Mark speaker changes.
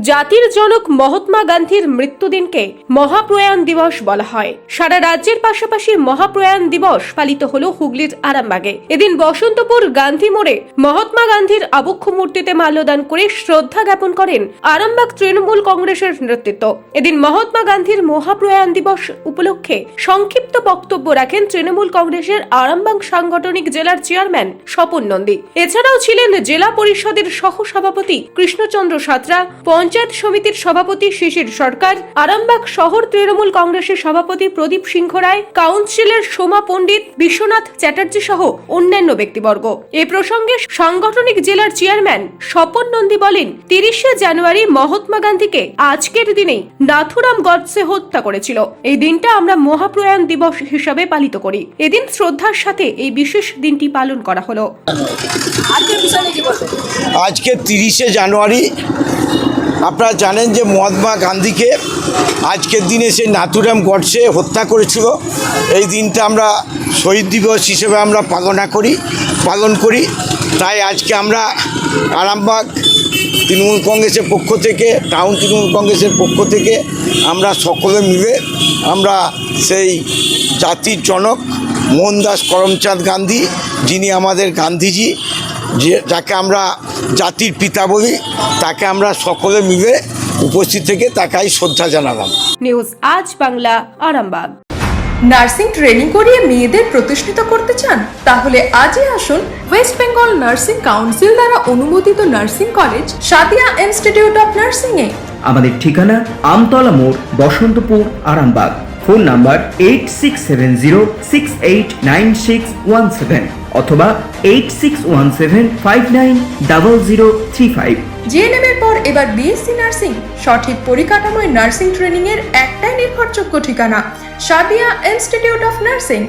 Speaker 1: জাতির জনক মহাত্মা গান্ধীর মৃত্যুদিনকে মহাপ্রয়াণ দিবস বলা হয়। সারা রাজ্যের পাশাপাশি মহাপ্রয়াণ দিবস পালিত হলো হুগলির আরামবাগে। এদিন বসন্তপুর গান্ধী মোড়ে মহাত্মা গান্ধীর আবক্ষ মূর্তিতে মাল্যদান করে শ্রদ্ধা জ্ঞাপন করেন আরামবাগ তৃণমূল কংগ্রেসের নেতৃত্ব। এদিন মহাত্মা গান্ধীর মহাপ্রয়াণ দিবস উপলক্ষে সংক্ষিপ্ত বক্তব্য রাখেন তৃণমূল কংগ্রেসের আরামবাগ সাংগঠনিক জেলার চেয়ারম্যান স্বপন নন্দী। এছাড়াও ছিলেন জেলা পরিষদের সহ সভাপতি কৃষ্ণচন্দ্র সাঁতরা পঞ্চায়েত সমিতির সভাপতি শিশির সরকার, আরামবাগ শহর তৃণমূল কংগ্রেসের সভাপতি প্রদীপ সিংহ রায়, কাউন্সিলর সোমা পণ্ডিত, বিশ্বনাথ চ্যাটার্জি সহ অন্যান্য ব্যক্তিবর্গ। এ প্রসঙ্গে সাংগঠনিক জেলার চেয়ারম্যান স্বপন নন্দী বলেন, তিরিশে জানুয়ারি মহাত্মা গান্ধীকে আজকের দিনেই নাথুরাম গডসে হত্যা করেছিল। এই দিনটা আমরা মহাপ্রয়াণ দিবস হিসাবে পালিত করি। এদিন শ্রদ্ধার সাথে এই বিশেষ দিনটি পালন করা হলো।
Speaker 2: আজকে তিরিশে জানুয়ারি আপনারা জানেন যে মহাত্মা গান্ধীকে আজকের দিনে সে নাথুরাম গডসে হত্যা করেছিল। এই দিনটা আমরা শহীদ দিবস হিসেবে আমরা পালনা করি, পালন করি। তাই আজকে আমরা আরামবাগ তৃণমূল কংগ্রেসের পক্ষ থেকে, টাউন তৃণমূল কংগ্রেসের পক্ষ থেকে আমরা সকলে মিলে আমরা সেই জাতির জনক মোহনদাস করমচাঁদ গান্ধী, যিনি আমাদের গান্ধীজি যে যাকে আমরা জাতির পিতা বলি তাকে আমরা সকলে মিলে উপস্থিত থেকে তাকে আজ শ্রদ্ধা জানালাম।
Speaker 1: নিউজ আজ বাংলা আরামবাগ।
Speaker 3: নার্সিং ট্রেনিং করিয়ে মেয়েদের প্রতিষ্ঠিত করতে চান তাহলে আজই আসুন ওয়েস্ট বেঙ্গল নার্সিং কাউন্সিল দ্বারা অনুমোদিত nursing college Sadia institute of nursing এ
Speaker 4: আমাদের ঠিকানা আমতলা মোড় Basantapur Arambagh. Phone number eight six seven zero six eight nine six one seven অথবা eight six one seven five nine double zero three five.
Speaker 3: GNM এর পর এবার BSc nursing, সঠিক পরিকাঠামোয় nursing training এর একটাই নির্ভরযোগ্য ঠিকানা সাদিয়া ইনস্টিটিউট অফ নার্সিং।